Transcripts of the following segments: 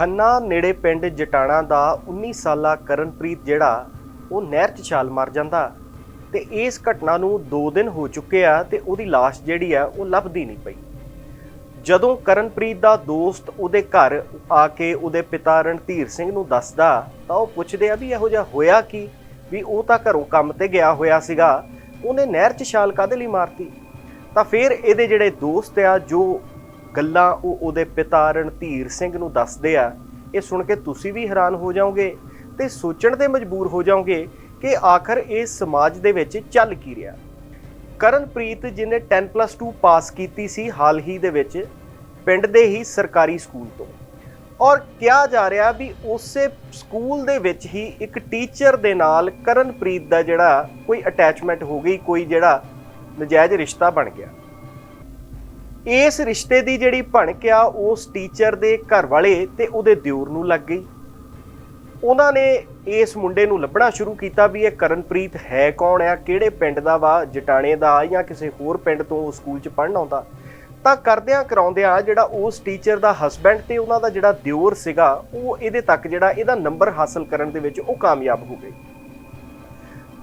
ਖੰਨਾ ਨੇੜੇ ਪਿੰਡ ਜਟਾਣਾ ਦਾ 19 ਸਾਲਾ ਕਰਨਪ੍ਰੀਤ ਜਿਹੜਾ, ਉਹ ਨਹਿਰ 'ਚ ਛਾਲ ਮਾਰ ਜਾਂਦਾ ਤੇ ਇਸ ਘਟਨਾ ਨੂੰ 2 ਦਿਨ ਹੋ ਚੁੱਕੇ ਆ ਤੇ ਉਹਦੀ ਲਾਸ਼ ਜਿਹੜੀ ਆ, ਉਹ ਲੱਭਦੀ ਨਹੀਂ ਪਈ। ਜਦੋਂ ਕਰਨਪ੍ਰੀਤ ਦਾ ਦੋਸਤ ਉਹਦੇ ਘਰ ਆ ਕੇ ਉਹਦੇ ਪਿਤਾ ਰਣਧੀਰ ਸਿੰਘ ਨੂੰ ਦੱਸਦਾ, ਤਾਂ ਉਹ ਪੁੱਛਦੇ ਆ ਵੀ ਇਹੋ ਜਿਹਾ ਹੋਇਆ ਕੀ? ਵੀ ਉਹ ਤਾਂ ਘਰੋਂ ਕੰਮ ਤੇ ਗਿਆ ਹੋਇਆ ਸੀਗਾ, ਉਹਨੇ ਨਹਿਰ 'ਚ ਛਾਲ ਕਾਹਦੇ ਲਈ ਮਾਰਤੀ? ਤਾਂ ਫਿਰ ਇਹਦੇ ਜਿਹੜੇ ਦੋਸਤ ਆ, ਜੋ ਗੱਲਾਂ ਉਹ ਉਹਦੇ ਪਿਤਾ ਰਣਧੀਰ ਸਿੰਘ ਨੂੰ ਦੱਸਦੇ ਆ। ਇਹ ਸੁਣ ਕੇ ਤੁਸੀਂ ਵੀ ਹੈਰਾਨ ਹੋ ਜਾਓਗੇ ਤੇ ਸੋਚਣ ਤੇ ਮਜਬੂਰ ਹੋ ਜਾਓਗੇ ਕਿ ਆਖਰ ਇਸ ਸਮਾਜ ਦੇ ਵਿੱਚ ਚੱਲ ਕੀ ਰਿਹਾ। ਕਰਨਪ੍ਰੀਤ ਜਿਹਨੇ 10+2 ਪਾਸ ਕੀਤੀ ਸੀ ਹਾਲ ਹੀ ਦੇ ਵਿੱਚ ਪਿੰਡ ਦੇ ਹੀ ਸਰਕਾਰੀ ਸਕੂਲ ਤੋਂ। ਔਰ ਕਿਹਾ ਜਾ ਰਿਹਾ ਵੀ ਉਸੇ ਸਕੂਲ ਦੇ ਵਿੱਚ ਹੀ ਇੱਕ ਟੀਚਰ ਦੇ ਨਾਲ ਕਰਨਪ੍ਰੀਤ ਦਾ ਜਿਹੜਾ ਕੋਈ ਅਟੈਚਮੈਂਟ ਹੋ ਗਈ, ਕੋਈ ਜਿਹੜਾ ਨਜਾਇਜ਼ ਰਿਸ਼ਤਾ ਬਣ ਗਿਆ। ਇਸ ਰਿਸ਼ਤੇ ਦੀ ਜਿਹੜੀ ਭਣਕ ਆ, ਉਸ ਟੀਚਰ ਦੇ ਘਰ ਵਾਲੇ ਤੇ ਉਹਦੇ ਦਿਓਰ ਨੂੰ ਲੱਗ ਗਈ। ਉਹਨਾਂ ਨੇ ਇਸ ਮੁੰਡੇ ਨੂੰ ਲੱਭਣਾ ਸ਼ੁਰੂ ਕੀਤਾ ਵੀ ਇਹ ਕਰਨਪ੍ਰੀਤ ਹੈ ਕੌਣ ਆ, ਕਿਹੜੇ ਪਿੰਡ ਦਾ ਵਾ, ਜਟਾਣੇ ਦਾ ਜਾਂ ਕਿਸੇ ਹੋਰ ਪਿੰਡ ਤੋਂ ਉਹ ਸਕੂਲ 'ਚ ਪੜ੍ਹਨ ਆਉਂਦਾ। ਤਾਂ ਕਰਦਿਆਂ ਕਰਾਉਂਦਿਆਂ ਜਿਹੜਾ ਉਸ ਟੀਚਰ ਦਾ ਹਸਬੈਂਡ ਤੇ ਉਹਨਾਂ ਦਾ ਜਿਹੜਾ ਦਿਓਰ ਸੀਗਾ, ਉਹ ਇਹਦੇ ਤੱਕ ਜਿਹੜਾ ਇਹਦਾ ਨੰਬਰ ਹਾਸਲ ਕਰਨ ਦੇ ਵਿੱਚ ਉਹ ਕਾਮਯਾਬ ਹੋ ਗਏ।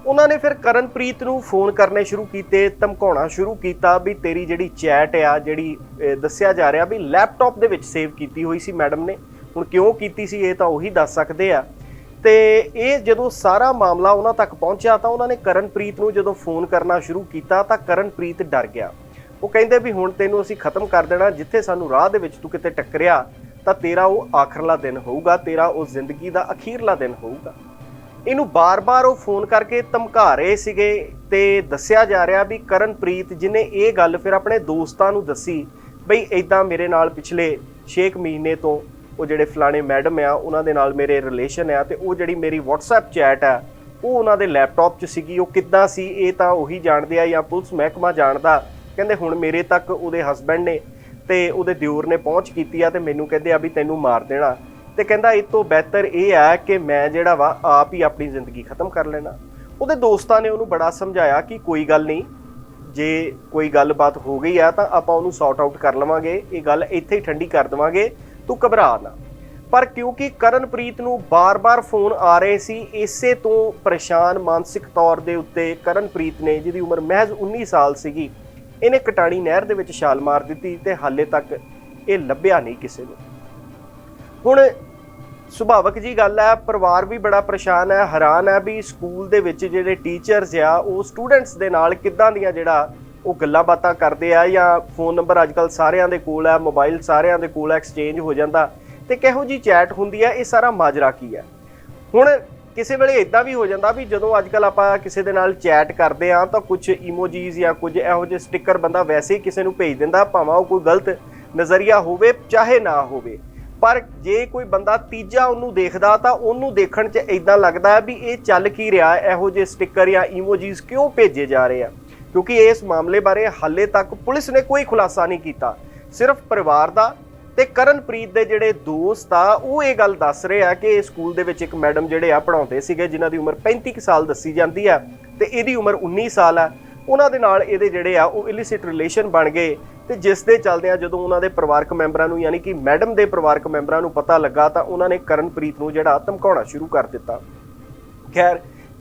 ਉਹਨਾਂ ਨੇ ਫਿਰ ਕਰਨਪ੍ਰੀਤ ਨੂੰ ਫੋਨ ਕਰਨੇ ਸ਼ੁਰੂ ਕੀਤੇ, ਧਮਕਾਉਣਾ ਸ਼ੁਰੂ ਕੀਤਾ ਵੀ ਤੇਰੀ ਜਿਹੜੀ ਚੈਟ ਆ, ਜਿਹੜੀ ਦੱਸਿਆ ਜਾ ਰਿਹਾ ਵੀ ਲੈਪਟਾਪ ਦੇ ਵਿੱਚ ਸੇਵ ਕੀਤੀ ਹੋਈ ਸੀ ਮੈਡਮ ਨੇ। ਹੁਣ ਕਿਉਂ ਕੀਤੀ ਸੀ ਇਹ ਤਾਂ ਉਹੀ ਦੱਸ ਸਕਦੇ ਆ। ਤੇ ਇਹ ਜਦੋਂ ਸਾਰਾ ਮਾਮਲਾ ਉਹਨਾਂ ਤੱਕ ਪਹੁੰਚਿਆ ਤਾਂ ਉਹਨਾਂ ਨੇ ਕਰਨਪ੍ਰੀਤ ਨੂੰ ਜਦੋਂ ਫੋਨ ਕਰਨਾ ਸ਼ੁਰੂ ਕੀਤਾ ਤਾਂ ਕਰਨਪ੍ਰੀਤ ਡਰ ਗਿਆ। ਉਹ ਕਹਿੰਦੇ ਵੀ ਹੁਣ ਤੈਨੂੰ ਅਸੀਂ ਖਤਮ ਕਰ ਦੇਣਾ, ਜਿੱਥੇ ਸਾਨੂੰ ਰਾਹ ਦੇ ਵਿੱਚ ਤੂੰ ਕਿਤੇ ਟੱਕਰਿਆ ਤਾਂ ਤੇਰਾ ਉਹ ਆਖਰਲਾ ਦਿਨ ਹੋਊਗਾ, ਤੇਰਾ ਉਹ ਜ਼ਿੰਦਗੀ ਦਾ ਅਖੀਰਲਾ ਦਿਨ ਹੋਊਗਾ। ਇਹਨੂੰ ਬਾਰ-ਬਾਰ ਉਹ ਫੋਨ ਕਰਕੇ ਧਮਕਾ ਰਹੇ ਸੀਗੇ ਤੇ ਦੱਸਿਆ ਜਾ ਰਿਹਾ ਵੀ ਕਰਨਪ੍ਰੀਤ ਜਿਨੇ ਇਹ ਗੱਲ ਫਿਰ ਆਪਣੇ ਦੋਸਤਾਂ ਨੂੰ ਦੱਸੀ ਬਈ ਇਦਾਂ ਮੇਰੇ ਨਾਲ ਪਿਛਲੇ 6 ਮਹੀਨੇ ਤੋਂ ਉਹ ਜਿਹੜੇ ਫਲਾਣੇ ਮੈਡਮ ਆ, ਉਹਨਾਂ ਦੇ ਨਾਲ ਮੇਰੇ ਰਿਲੇਸ਼ਨ ਆ ਤੇ ਉਹ ਜਿਹੜੀ ਮੇਰੀ WhatsApp ਚੈਟ ਆ, ਉਹ ਉਹਨਾਂ ਦੇ ਲੈਪਟਾਪ 'ਚ ਸੀਗੀ, ਉਹ ਕਿੱਦਾਂ ਸੀ, ਇਹ ਤਾਂ ਉਹੀ ਜਾਣਦੇ ਆ ਜਾਂ ਪੁਲਿਸ ਮਹਿਕਮਾ ਜਾਣਦਾ। ਕਹਿੰਦੇ ਹੁਣ ਮੇਰੇ ਤੱਕ ਉਹਦੇ ਹਸਬੰਡ ਨੇ ਤੇ ਉਹਦੇ ਦਿਓਰ ਨੇ ਪਹੁੰਚ ਕੀਤੀ ਆ ਤੇ ਮੈਨੂੰ ਕਹਿੰਦੇ ਆ ਵੀ ਤੈਨੂੰ ਮਾਰ ਦੇਣਾ। ਤੇ ਕਹਿੰਦਾ ਇਹ ਤੋਂ ਬਿਹਤਰ ਇਹ ਹੈ ਕਿ ਮੈਂ ਜਿਹੜਾ ਵਾ, ਆਪ ਹੀ ਆਪਣੀ ਜ਼ਿੰਦਗੀ ਖਤਮ ਕਰ ਲੈਣਾ। ਉਹਦੇ ਦੋਸਤਾਂ ਨੇ ਉਹਨੂੰ ਬੜਾ ਸਮਝਾਇਆ ਕਿ ਕੋਈ ਗੱਲ ਨਹੀਂ, ਜੇ ਕੋਈ ਗੱਲਬਾਤ ਹੋ ਗਈ ਆ ਤਾਂ ਆਪਾਂ ਉਹਨੂੰ ਸੌਰਟ ਆਊਟ ਕਰ ਲਵਾਂਗੇ, ਇਹ ਗੱਲ ਇੱਥੇ ਹੀ ਠੰਡੀ ਕਰ ਦਵਾਂਗੇ, ਤੂੰ ਘਬਰਾ ਨਾ। ਪਰ ਕਿਉਂਕਿ ਕਰਨਪ੍ਰੀਤ ਨੂੰ ਬਾਰ-ਬਾਰ ਫੋਨ ਆ ਰਹੇ ਸੀ, ਇਸੇ ਤੋਂ ਪਰੇਸ਼ਾਨ ਮਾਨਸਿਕ ਤੌਰ ਦੇ ਉੱਤੇ ਕਰਨਪ੍ਰੀਤ ਨੇ, ਜਿਹਦੀ ਉਮਰ ਮਹਿਜ਼ 19 ਸਾਲ ਸੀਗੀ, ਇਹਨੇ ਕਟਾਣੀ ਨਹਿਰ ਦੇ ਵਿੱਚ ਛਾਲ ਮਾਰ ਦਿੱਤੀ ਤੇ ਹਾਲੇ ਤੱਕ ਇਹ ਲੱਭਿਆ ਨਹੀਂ ਕਿਸੇ ਨੂੰ। ਹੁਣ ਸੁਭਾਵਕ ਜੀ ਗੱਲ ਹੈ, ਪਰਿਵਾਰ ਵੀ ਬੜਾ ਪਰੇਸ਼ਾਨ ਹੈ, ਹੈਰਾਨ ਹੈ ਵੀ ਸਕੂਲ ਦੇ ਵਿੱਚ ਜਿਹੜੇ ਟੀਚਰਸ ਆ, ਉਹ ਸਟੂਡੈਂਟਸ ਦੇ ਨਾਲ ਕਿੱਦਾਂ ਦੀਆਂ ਜਿਹੜਾ ਉਹ ਗੱਲਾਂ ਬਾਤਾਂ ਕਰਦੇ ਆ ਜਾਂ ਫੋਨ ਨੰਬਰ ਅੱਜਕੱਲ ਸਾਰਿਆਂ ਦੇ ਕੋਲ ਹੈ ਮੋਬਾਈਲ ਸਾਰਿਆਂ ਦੇ ਕੋਲ ਐਕਸਚੇਂਜ ਹੋ ਜਾਂਦਾ ਤੇ ਕਿਹੋ ਜੀ ਚੈਟ ਹੁੰਦੀ ਹੈ, ਇਹ ਸਾਰਾ ਮਾਜਰਾ ਕੀ ਹੈ? ਹੁਣ ਕਿਸੇ ਵੇਲੇ ਇਦਾਂ ਵੀ ਹੋ ਜਾਂਦਾ ਵੀ ਜਦੋਂ ਅੱਜਕੱਲ ਆਪਾਂ ਕਿਸੇ ਦੇ ਨਾਲ ਚੈਟ ਕਰਦੇ ਆ ਤਾਂ ਕੁਝ ਇਮੋਜੀਜ਼ ਜਾਂ ਕੁਝ ਇਹੋ ਜਿਹੇ ਸਟicker ਬੰਦਾ ਵੈਸੇ ਹੀ ਕਿਸੇ ਨੂੰ ਭੇਜ ਦਿੰਦਾ, ਭਾਵੇਂ ਉਹ ਕੋਈ ਗਲਤ ਨਜ਼ਰੀਆ ਹੋਵੇ, ਚਾਹੇ ਨਾ ਹੋਵੇ। ਪਰ ਜੇ ਕੋਈ ਬੰਦਾ ਤੀਜਾ ਉਹਨੂੰ ਦੇਖਦਾ ਤਾਂ ਉਹਨੂੰ ਦੇਖਣ 'ਚ ਇਦਾਂ ਲੱਗਦਾ ਵੀ ਇਹ ਚੱਲ ਕੀ ਰਿਹਾ, ਇਹੋ ਜਿਹੇ ਸਟicker ਜਾਂ ਇਮੋਜੀਜ਼ ਕਿਉਂ ਭੇਜੇ ਜਾ ਰਹੇ ਆ? ਕਿਉਂਕਿ ਇਸ ਮਾਮਲੇ ਬਾਰੇ ਹਾਲੇ ਤੱਕ ਪੁਲਿਸ ਨੇ ਕੋਈ ਖੁਲਾਸਾ ਨਹੀਂ ਕੀਤਾ। ਸਿਰਫ ਪਰਿਵਾਰ ਦਾ ਤੇ ਕਰਨਪ੍ਰੀਤ ਦੇ ਜਿਹੜੇ ਦੋਸਤ ਆ, ਉਹ ਇਹ ਗੱਲ ਦੱਸ ਰਹੇ ਆ ਕਿ ਸਕੂਲ ਦੇ ਵਿੱਚ ਇੱਕ ਮੈਡਮ ਜਿਹੜੇ ਆ ਪੜਾਉਂਦੇ ਸੀਗੇ, ਜਿਨ੍ਹਾਂ ਦੀ ਉਮਰ 35 ਕੁ ਸਾਲ ਦੱਸੀ ਜਾਂਦੀ ਆ ਤੇ ਇਹਦੀ ਉਮਰ 19 ਸਾਲ ਆ। ਉਹਨਾਂ ਦੇ ਨਾਲ ਇਹਦੇ ਜਿਹੜੇ ਆ ਉਹ ਇਲਿਸਿਟ ਰਿਲੇਸ਼ਨ ਬਣ ਗਏ। ਤੇ ਜਿਸ ਦੇ ਚੱਲਦੇ ਆ ਜਦੋਂ ਉਹਨਾਂ ਦੇ ਪਰਿਵਾਰਕ ਮੈਂਬਰਾਂ ਨੂੰ, ਯਾਨੀ ਕਿ ਮੈਡਮ ਦੇ ਪਰਿਵਾਰਕ ਮੈਂਬਰਾਂ ਨੂੰ ਪਤਾ ਲੱਗਾ, ਤਾਂ ਉਹਨਾਂ ਨੇ ਕਰਨਪ੍ਰੀਤ ਨੂੰ ਜਿਹੜਾ ਧਮਕਾਉਣਾ ਸ਼ੁਰੂ ਕਰ ਦਿੱਤਾ। ਖੈਰ,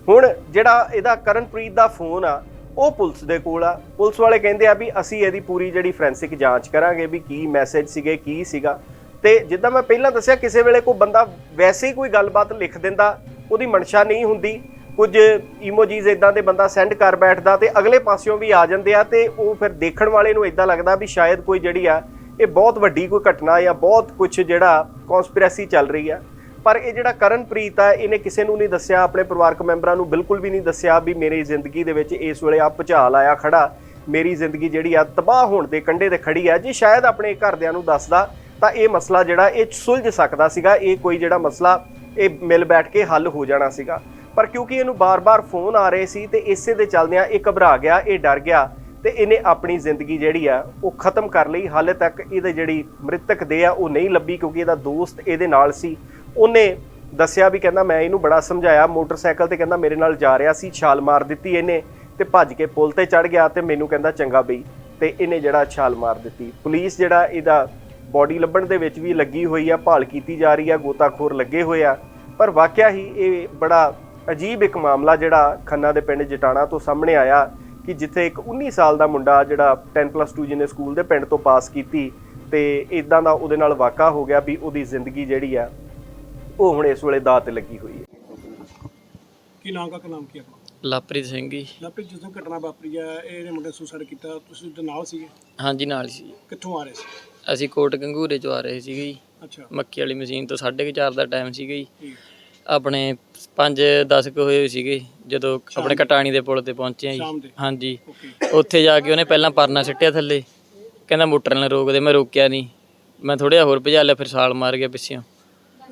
ਹੁਣ ਜਿਹੜਾ ਇਹਦਾ ਕਰਨਪ੍ਰੀਤ ਦਾ ਫੋਨ ਆ, ਉਹ ਪੁਲਿਸ ਦੇ ਕੋਲ ਆ। ਪੁਲਿਸ ਵਾਲੇ ਕਹਿੰਦੇ ਆ ਵੀ ਅਸੀਂ ਇਹਦੀ ਪੂਰੀ ਜਿਹੜੀ ਫੋਰੈਂਸਿਕ ਜਾਂਚ ਕਰਾਂਗੇ ਵੀ ਕੀ ਮੈਸੇਜ ਸੀਗੇ, ਕੀ ਸੀਗਾ। ਤੇ ਜਿੱਦਾਂ ਮੈਂ ਪਹਿਲਾਂ ਦੱਸਿਆ, ਕਿਸੇ ਵੇਲੇ ਕੋਈ ਬੰਦਾ ਵੈਸੇ ਹੀ ਕੋਈ ਗੱਲਬਾਤ ਲਿਖ ਦਿੰਦਾ, ਉਹਦੀ ਮਨਸ਼ਾ ਨਹੀਂ ਹੁੰਦੀ। ਕੁਝ ਇਮੋਜੀਜ਼ ਇਦਾਂ ਦੇ ਬੰਦਾ ਸੈਂਡ ਕਰ ਬੈਠਦਾ ਤੇ ਅਗਲੇ ਪਾਸਿਓਂ ਵੀ ਆ ਜਾਂਦੇ ਆ ਤੇ ਉਹ ਫਿਰ ਦੇਖਣ ਵਾਲੇ ਨੂੰ ਇਦਾਂ ਲੱਗਦਾ ਵੀ ਸ਼ਾਇਦ ਕੋਈ ਜਿਹੜੀ ਆ, ਇਹ ਬਹੁਤ ਵੱਡੀ ਕੋਈ ਘਟਨਾ ਜਾਂ ਬਹੁਤ ਕੁਝ ਜਿਹੜਾ ਕਨਸਪੀਰੇਸੀ ਚੱਲ ਰਹੀ ਆ। ਪਰ ਇਹ ਜਿਹੜਾ ਕਰਨਪ੍ਰੀਤ ਆ, ਇਹਨੇ ਕਿਸੇ ਨੂੰ ਨਹੀਂ ਦੱਸਿਆ, ਆਪਣੇ ਪਰਿਵਾਰਕ ਮੈਂਬਰਾਂ ਨੂੰ ਬਿਲਕੁਲ ਵੀ ਨਹੀਂ ਦੱਸਿਆ ਵੀ ਮੇਰੀ ਜ਼ਿੰਦਗੀ ਦੇ ਵਿੱਚ ਇਸ ਵੇਲੇ ਆ ਭੁਚਾਲ ਆਇਆ ਖੜਾ। ਮੇਰੀ ਜ਼ਿੰਦਗੀ ਜਿਹੜੀ ਆ ਤਬਾਹ ਹੋਣ ਦੇ ਕੰਢੇ ਤੇ ਖੜੀ ਆ। ਜੇ ਸ਼ਾਇਦ ਆਪਣੇ ਘਰਦਿਆਂ ਨੂੰ ਦੱਸਦਾ, ਤਾਂ ਇਹ ਮਸਲਾ ਜਿਹੜਾ ਇਹ ਸੁਲਝ ਸਕਦਾ ਸੀਗਾ। ਇਹ ਕੋਈ ਜਿਹੜਾ ਮਸਲਾ, ਇਹ ਮਿਲ ਬੈਠ ਕੇ ਹੱਲ ਹੋ ਜਾਣਾ ਸੀਗਾ। ਪਰ ਕਿਉਂਕਿ ਇਹਨੂੰ ਬਾਰ-ਬਾਰ ਫੋਨ ਆ ਰਹੇ ਸੀ ਤੇ ਇਸੇ ਦੇ ਚੱਲਦਿਆਂ ਇਹ ਘਬਰਾ ਗਿਆ, ਇਹ ਡਰ ਗਿਆ ਤੇ ਇਹਨੇ ਆਪਣੀ ਜ਼ਿੰਦਗੀ ਜਿਹੜੀ ਆ, ਉਹ ਖਤਮ ਕਰ ਲਈ। ਹਾਲੇ ਤੱਕ ਇਹਦੇ ਜਿਹੜੀ ਮ੍ਰਿਤਕ ਦੇ ਆ, ਉਹ ਨਹੀਂ ਲੱਭੀ ਕਿਉਂਕਿ ਇਹਦਾ ਦੋਸਤ ਇਹਦੇ ਨਾਲ ਸੀ। ਉਹਨੇ ਦੱਸਿਆ ਵੀ ਕਹਿੰਦਾ, ਮੈਂ ਇਹਨੂੰ ਬੜਾ ਸਮਝਾਇਆ, ਮੋਟਰਸਾਈਕਲ ਤੇ ਕਹਿੰਦਾ ਮੇਰੇ ਨਾਲ ਜਾ ਰਿਹਾ ਸੀ, ਛਾਲ ਮਾਰ ਦਿੱਤੀ ਇਹਨੇ ਤੇ ਭੱਜ ਕੇ ਪੁਲ ਤੇ ਚੜ ਗਿਆ ਤੇ ਮੈਨੂੰ ਕਹਿੰਦਾ, ਚੰਗਾ ਬਈ। ਤੇ ਇਹਨੇ ਜਿਹੜਾ ਛਾਲ ਮਾਰ ਦਿੱਤੀ। ਪੁਲਿਸ ਜਿਹੜਾ ਇਹਦਾ ਬਾਡੀ ਲੱਭਣ ਦੇ ਵਿੱਚ ਵੀ ਲੱਗੀ ਹੋਈ ਆ, ਭਾਲ ਕੀਤੀ ਜਾ ਰਹੀ ਆ, ਗੋਤਾਖੋਰ ਲੱਗੇ ਹੋਏ ਆ। ਪਰ ਵਾਕਿਆ ਹੀ ਇਹ ਬੜਾ ਅਜੀਬ ਇੱਕ ਮਾਮਲਾ ਜਿਹੜਾ ਖੰਨਾ ਦੇ ਪਿੰਡ ਜਟਾਣਾ ਤੋਂ ਸਾਹਮਣੇ ਆਇਆ ਕਿ ਜਿੱਥੇ ਇੱਕ 19 ਸਾਲ ਦਾ ਮੁੰਡਾ ਜਿਹੜਾ 10+2 ਜਿਹਨੇ ਸਕੂਲ ਦੇ ਪਿੰਡ ਤੋਂ ਪਾਸ ਕੀਤੀ ਤੇ ਇਦਾਂ ਦਾ ਉਹਦੇ ਨਾਲ ਵਾਕਾ ਹੋ ਗਿਆ ਵੀ ਉਹਦੀ ਜ਼ਿੰਦਗੀ ਜਿਹੜੀ ਆ ਉਹ ਹੁਣ ਇਸ ਵੇਲੇ ਦਾਅ ਤੇ ਲੱਗੀ ਹੋਈ ਹੈ। ਕੀ ਨਾਮ ਕਾ ਨਾਮ ਕੀ ਆਪਣਾ? ਲਵਪ੍ਰੀਤ ਸਿੰਘ ਜੀ। ਲਾਪਰੀ ਜਿਸ ਦਿਨ ਘਟਨਾ ਵਾਪਰੀ ਹੈ ਇਹਨੇ ਮੁੰਡੇ ਸੁਸਾਈਡ ਕੀਤਾ ਤੁਸੀਂ ਉਹਦੇ ਨਾਲ ਸੀਗੇ? ਹਾਂਜੀ ਨਾਲ ਸੀ। ਕਿੱਥੋਂ ਆ ਰਹੇ ਸੀ? ਅਸੀਂ ਕੋਟ ਗੰਗੂਰੇ ਚੋਂ ਆ ਰਹੇ ਸੀਗੇ ਜੀ। ਅੱਛਾ। ਮੱਕੀ ਵਾਲੀ ਮਸ਼ੀਨ ਤੋਂ 4:30 ਦਾ ਟਾਈਮ ਸੀਗਾ ਜੀ। ਠੀਕ। ਆਪਣੇ 5-10 ਕੁ ਹੋਏ ਸੀਗੇ ਜਦੋਂ ਆਪਣੇ ਕਟਾਣੀ ਦੇ ਪੁਲ ਤੇ ਪਹੁੰਚੇ ਆ ਸ਼ਾਮ ਜੀ ਦੇ। ਹਾਂਜੀ। ਉੱਥੇ ਜਾ ਕੇ ਉਹਨੇ ਪਹਿਲਾਂ ਪਰਨਾ ਸਿੱਟਿਆ ਥੱਲੇ। ਕਹਿੰਦਾ ਮੋਟਰ ਨਾਲ ਰੋਕ ਦੇ ਮੈਂ ਰੋਕਿਆ ਨਹੀਂ। ਮੈਂ ਜਿਹਾ ਹੋਰ ਭਜਾ ਲਿਆ ਫਿਰ ਛਾਲ ਮਾਰ ਗਿਆ ਪਿੱਛੇ।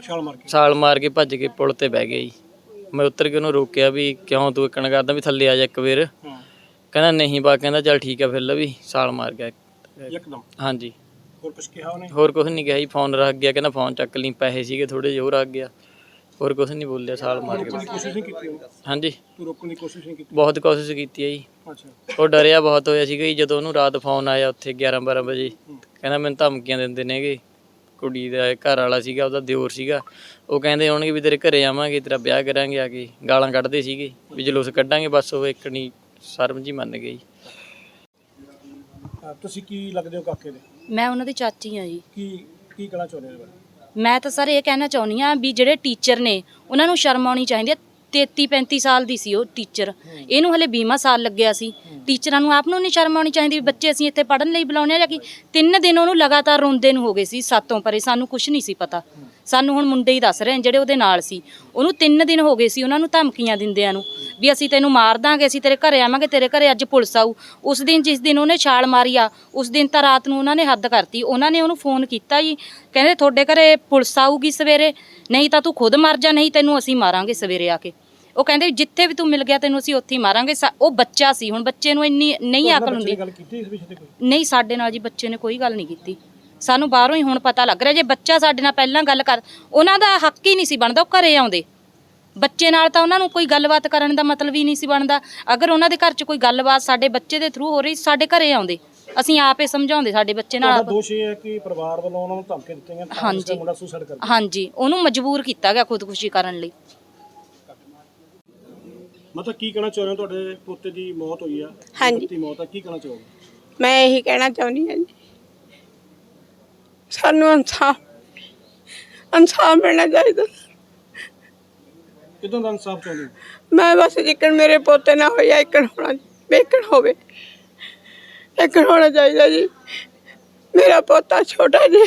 ਛਾਲ ਮਾਰ ਕੇ? ਛਾਲ ਮਾਰ ਕੇ ਭੱਜ ਕੇ ਪੁਲ ਤੇ ਬਹਿ ਗਿਆ ਜੀ। ਮੈਂ ਉੱਤਰ ਕੇ ਉਹਨੂੰ ਰੋਕਿਆ ਵੀ ਕਿਉਂ ਤੂੰ ਇੱਕਣ ਕਰਦਾ ਵੀ ਥੱਲੇ ਆ ਜਾ ਇੱਕ ਵਾਰ। ਹਾਂ। ਕਹਿੰਦਾ ਨਹੀਂ ਬਾ ਕਹਿੰਦਾ ਚੱਲ ਠੀਕ ਆ ਫਿਰ ਲਵੀ ਛਾਲ ਮਾਰ ਗਿਆ। ਇੱਕਦਮ ਹਾਂਜੀ। ਹੋਰ ਕੁਝ ਕਿਹਾ ਉਹਨੇ? ਹੋਰ ਕੁਝ ਨਹੀਂ ਕਿਹਾ ਜੀ ਫੋਨ ਰੱਖ ਗਿਆ ਕਹਿੰਦਾ ਫੋਨ ਚੱਕ ਲਈ ਪੈਸੇ ਸੀਗੇ ਥੋੜੇ ਜਿਹੇ ਉਹ ਰੱਖ ਗਿਆ। ਹੋਰ ਕੁਝ ਨਹੀਂ ਬੋਲਿਆ ਛਾਲ ਮਾਰ ਕੇ ਕੋਸ਼ਿਸ਼ ਨਹੀਂ ਕੀਤੀ ਹਾਂਜੀ। ਤੂੰ ਰੋਕਣ ਦੀ ਕੋਸ਼ਿਸ਼ ਨਹੀਂ ਕੀਤੀ? ਬਹੁਤ ਕੋਸ਼ਿਸ਼ ਕੀਤੀ ਹੈ ਜੀ। ਅੱਛਾ। ਉਹ ਡਰਿਆ ਬਹੁਤ ਹੋਇਆ ਸੀਗਾ ਜੀ ਜਦੋਂ ਉਹਨੂੰ ਰਾਤ ਫੋਨ ਆਇਆ ਉੱਥੇ 11 12 ਵਜੇ। ਕਹਿੰਦਾ ਮੈਨੂੰ ਧਮਕੀਆਂ ਦਿੰਦੇ ਨੇਗੇ। ਕੁੜੀ ਦਾ ਘਰ ਵਾਲਾ ਸੀਗਾ ਉਹਦਾ ਦਿਓਰ ਸੀਗਾ। ਉਹ ਕਹਿੰਦੇ ਹੋਣਗੇ ਵੀ ਤੇਰੇ ਘਰੇ ਆਵਾਂਗੇ ਤੇਰਾ ਵਿਆਹ ਕਰਾਂਗੇ ਆ ਕੇ ਗਾਲਾਂ ਕੱਢਦੇ ਸੀਗੇ। ਵੀ ਜਲੂਸ ਕੱਢਾਂਗੇ ਬਸ ਉਹ ਇੱਕ ਨਹੀਂ ਸਰਮ ਜੀ ਮੰਨ ਅਹ ਤੁਸੀਂ ਕੀ ਲੱਗਦੇ ਹੋ ਕਾਕੇ ਦੇ? ਮੈਂ ਉਹਨਾਂ ਦੀ ਚਾਚੀ ਆ ਜੀ। ਕੀ ਕੀ ਕਹਿਣਾ ਚਾਹੁੰਦੇ ਹੋ ਇਹਦੇ ਬਾਰੇ ਮੈਂ ਤਾਂ ਸਰ ਇਹ ਕਹਿਣਾ ਚਾਹੁੰਦੀ ਆ ਵੀ ਜਿਹੜੇ ਟੀਚਰ ਨੇ, ਉਹਨਾਂ ਨੂੰ ਸ਼ਰਮ ਆਉਣੀ ਚਾਹੀਦੀ ਹੈ। 33 35 ਸਾਲ ਦੀ ਸੀ ਉਹ ਟੀਚਰ ਇਹਨੂੰ ਹਲੇ 20ਵਾਂ ਸਾਲ ਲੱਗਿਆ ਸੀ। ਟੀਚਰਾਂ ਨੂੰ ਆਪ ਨੂੰ ਨਹੀਂ ਸ਼ਰਮ ਆਉਣੀ ਚਾਹੀਦੀ ਵੀ ਬੱਚੇ ਅਸੀਂ ਇੱਥੇ ਪੜਨ ਲਈ ਬੁਲਾਉਂਦੇ ਆ ਜਾਂ ਕਿ। ਤਿੰਨ ਦਿਨ ਉਹਨੂੰ ਲਗਾਤਾਰ ਰੋਂਦੇ ਨੂੰ ਹੋ ਗਏ ਸੀ, ਸਾਤੋਂ ਪਰੇ ਸਾਨੂੰ ਕੁਝ ਨਹੀਂ ਸੀ ਪਤਾ। ਸਾਨੂੰ ਹੁਣ ਮੁੰਡੇ ਹੀ ਦੱਸ ਰਹੇ ਨੇ ਜਿਹੜੇ ਉਹਦੇ ਨਾਲ ਸੀ। ਉਹਨੂੰ ਤਿੰਨ ਦਿਨ ਹੋ ਗਏ ਸੀ ਉਹਨਾਂ ਨੂੰ ਧਮਕੀਆਂ ਦਿੰਦਿਆਂ ਨੂੰ ਵੀ ਅਸੀਂ ਤੈਨੂੰ ਮਾਰ ਦਾਂਗੇ ਅਸੀਂ ਤੇਰੇ ਘਰੇ ਆਵਾਂਗੇ ਤੇਰੇ ਘਰੇ ਅੱਜ ਪੁਲਿਸ ਆਊ। ਉਸ ਦਿਨ ਜਿਸ ਦਿਨ ਉਹਨੇ ਛਾਲ ਮਾਰੀ ਆ ਉਸ ਦਿਨ ਤਾਂ ਰਾਤ ਨੂੰ ਉਹਨਾਂ ਨੇ ਹੱਦ ਕਰਤੀ। ਉਹਨਾਂ ਨੇ ਉਹਨੂੰ ਫੋਨ ਕੀਤਾ ਜੀ ਕਹਿੰਦੇ ਤੁਹਾਡੇ ਘਰੇ ਪੁਲਿਸ ਆਊਗੀ ਸਵੇਰੇ ਨਹੀਂ ਤਾਂ ਤੂੰ ਖੁਦ ਮਰ ਜਾ ਨਹੀਂ ਤੈਨੂੰ ਅਸੀਂ ਮਾਰਾਂਗੇ ਸਵੇਰੇ ਆ ਕੇ। ਉਹ ਕਹਿੰਦੇ ਜਿੱਥੇ ਵੀ ਤੂੰ ਮਿਲ ਗਿਆ ਤੈਨੂੰ ਅਸੀਂ ਉੱਥੇ ਹੀ ਮਾਰਾਂਗੇ। ਉਹ ਬੱਚਾ ਸੀ ਹੁਣ ਬੱਚੇ ਨੂੰ ਇੰਨੀ ਨਹੀਂ ਅਕਲ ਹੁੰਦੀ। ਨਹੀਂ ਸਾਡੇ ਨਾਲ ਜੀ ਬੱਚੇ ਨੇ ਕੋਈ ਗੱਲ ਨਹੀਂ ਕੀਤੀ। ਸਾਨੂੰ ਬਾਹਰੋਂ ਹੀ ਹੁਣ ਪਤਾ ਲੱਗ ਰਿਹਾ ਜੇ ਬੱਚਾ ਸਾਡੇ ਨਾਲ ਪਹਿਲਾਂ ਗੱਲ ਕਰ ਉਹਨਾਂ ਦਾ ਹੱਕ ਹੀ ਨਹੀਂ ਸੀ ਬਣਦਾ ਉਹ ਘਰੇ ਆਉਂਦੇ। ਬੱਚੇ ਨਾਲ ਤਾਂ ਉਹਨਾਂ ਨੂੰ ਕੋਈ ਗੱਲਬਾਤ ਕਰਨ ਦਾ ਮਤਲਬ ਹੀ ਨਹੀਂ ਸੀ ਬਣਦਾ। ਅਗਰ ਉਹਨਾਂ ਦੇ ਘਰ 'ਚ ਕੋਈ ਗੱਲਬਾਤ ਸਾਡੇ ਬੱਚੇ ਦੇ ਥਰੂ ਹੋ ਰਹੀ ਸਾਡੇ ਘਰੇ ਆਉਂਦੇ। ਅਸੀਂ ਆਪੇ ਸਮਝਾਉਂਦੇ ਸਾਡੇ ਬੱਚੇ ਨਾਲ ਤੁਹਾਡਾ ਆਪ। ਦੋਸ਼ ਇਹ ਹੈ ਕਿ ਪਰਿਵਾਰ ਵੱਲੋਂ ਉਹਨਾਂ ਨੂੰ ਧਮਕੀਆਂ ਦਿੱਤੀਆਂ ਗਈਆਂ ਤਾਂ ਹਾਂਜੀ। ਮੁੰਡਾ ਸੁਸਾਈਡ ਕਰ ਗਿਆ। ਹਾਂਜੀ ਉਹਨੂੰ ਮਜਬੂਰ ਕੀਤਾ ਗਿਆ ਖੁਦਕੁਸ਼ੀ ਕਰਨ ਲਈ। ਮਤਲਬ ਕੀ ਕਹਿਣਾ ਚਾਹੁੰਦੇ ਹੋ? ਤੁਹਾਡੇ ਪੋਤੇ ਦੀ ਮੌਤ ਹੋਈ ਆ। ਹਾਂਜੀ। ਦੀ ਮੌਤ ਆ ਕੀ ਕਹਿਣਾ ਚਾਹੋਗੇ? ਮੈਂ ਇਹੀ ਕਹਿਣਾ ਚਾਹੁੰਦੀ ਹਾਂ ਜੀ। ਸਾਨੂੰ ਇਨਸਾਫ ਇਨਸਾਫ ਮਿਲਣਾ ਚਾਹੀਦਾ। ਕਿਦਾਂ ਦਾ ਇਨਸਾਫ ਚਾਹੁੰਦੇ ਮੈਂ ਬਸ ਜਿੱਕਣ ਮੇਰੇ ਪੋਤੇ ਨਾ ਹੋਇਆ ਇੱਕਣ ਹੋਣਾ ਵੇਖਣ ਹੋਵੇ। ਇੱਕਣ ਹੋਣਾ ਚਾਹੀਦਾ ਜੀ। ਮੇਰਾ ਪੋਤਾ ਛੋਟਾ ਜਿਹਾ।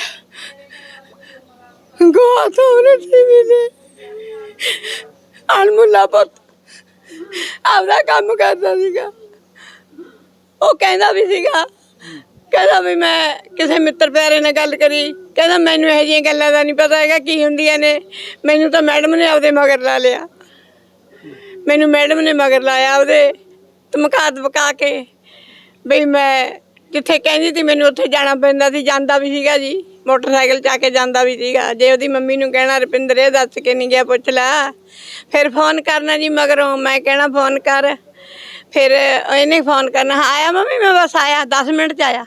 ਗੋਆ ਤੋਂ ਉਹਨੇ ਟੀਵੀ ਨੇ ਅਨਮੁੱਲਾ ਪੁੱਤ ਆਪਦਾ ਕੰਮ ਕਰਦਾ ਸੀਗਾ। ਉਹ ਕਹਿੰਦਾ ਵੀ ਸੀਗਾ ਕਹਿੰਦਾ ਵੀ ਮੈਂ ਕਿਸੇ ਮਿੱਤਰ ਪਿਆਰੇ ਨਾਲ ਗੱਲ ਕਰੀ। ਕਹਿੰਦਾ ਮੈਨੂੰ ਇਹੋ ਜਿਹੀਆਂ ਗੱਲਾਂ ਦਾ ਨਹੀਂ ਪਤਾ ਹੈਗਾ ਕੀ ਹੁੰਦੀਆਂ ਨੇ। ਮੈਨੂੰ ਤਾਂ ਮੈਡਮ ਨੇ ਆਪਦੇ ਮਗਰ ਲਾ ਲਿਆ। ਮੈਨੂੰ ਮੈਡਮ ਨੇ ਮਗਰ ਲਾਇਆ ਉਹਦੇ ਧਮਕਾ ਧਮਕਾ ਕੇ ਬਈ ਮੈਂ ਜਿੱਥੇ ਕਹਿੰਦੀ ਸੀ ਮੈਨੂੰ ਉੱਥੇ ਜਾਣਾ ਪੈਂਦਾ ਸੀ ਜਾਂਦਾ ਵੀ ਸੀਗਾ ਜੀ। ਮੋਟਰਸਾਈਕਲ ਚਾ ਕੇ ਜਾਂਦਾ ਵੀ ਸੀਗਾ। ਜੇ ਉਹਦੀ ਮੰਮੀ ਨੂੰ ਕਹਿਣਾ ਰਪਿੰਦਰ ਇਹ ਦੱਸ ਕੇ ਨਹੀਂ ਗਿਆ ਪੁੱਛ ਲੈ। ਫਿਰ ਫੋਨ ਕਰਨਾ ਜੀ ਮਗਰੋਂ ਮੈਂ ਕਹਿਣਾ ਫੋਨ ਕਰ। ਫਿਰ ਇਹਨੇ ਫੋਨ ਕਰਨਾ "ਹਾਂ, ਆਇਆ ਮੰਮੀ ਮੈਂ ਬਸ ਆਇਆ 10 ਮਿੰਟ ਚ ਆਇਆ।